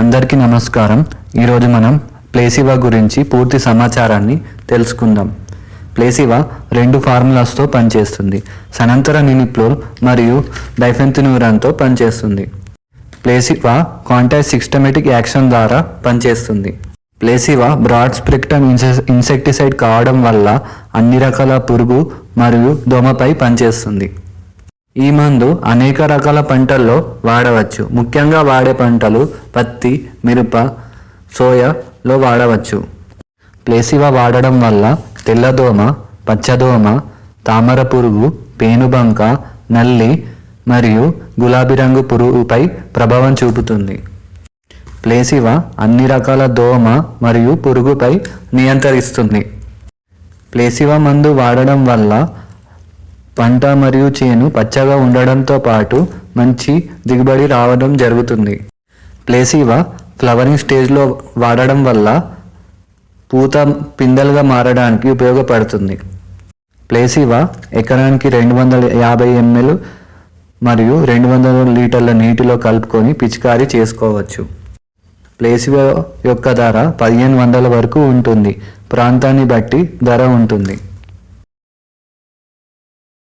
అందరికీ నమస్కారం. ఈరోజు మనం ప్లేసివా గురించి పూర్తి సమాచారాన్ని తెలుసుకుందాం. ప్లేసివా రెండు ఫార్ములాస్తో పనిచేస్తుంది. సనంతర నినిప్లోల్ మరియు డైఫెన్తినూరాన్తో పనిచేస్తుంది. ప్లేసివా కాంటాక్ట్ సిస్టమేటిక్ యాక్షన్ ద్వారా పనిచేస్తుంది. ప్లేసివా బ్రాడ్ స్ప్రిక్టమ్ ఇన్సెక్టిసైడ్ కావడం వల్ల అన్ని రకాల పురుగు మరియు దోమపై పనిచేస్తుంది. ఈ మందు అనేక రకాల పంటల్లో వాడవచ్చు. ముఖ్యంగా వాడే పంటలు పత్తి మిరప సోయాలో వాడవచ్చు. ప్లేసివా వాడడం వల్ల తెల్లదోమ పచ్చదోమ తామర పురుగు పేనుబంక నల్లి మరియు గులాబీ రంగు పురుగుపై ప్రభావం చూపుతుంది. ప్లేసివా అన్ని రకాల దోమ మరియు పురుగుపై నియంత్రిస్తుంది. ప్లేసివా మందు వాడడం వల్ల పంట మరియు చేను పచ్చగా ఉండడంతో పాటు మంచి దిగుబడి రావడం జరుగుతుంది. ప్లేసీవా ఫ్లవరింగ్ స్టేజ్లో వాడడం వల్ల పూత పిందెలుగా మారడానికి ఉపయోగపడుతుంది. ప్లేసీవా ఎకరానికి రెండు వందల యాభై ఎంఎల్ మరియు రెండు వందల లీటర్ల నీటిలో కలుపుకొని పిచికారీ చేసుకోవచ్చు. ప్లేసివా యొక్క ధర పదిహేను వందల వరకు ఉంటుంది. ప్రాంతాన్ని బట్టి ధర ఉంటుంది.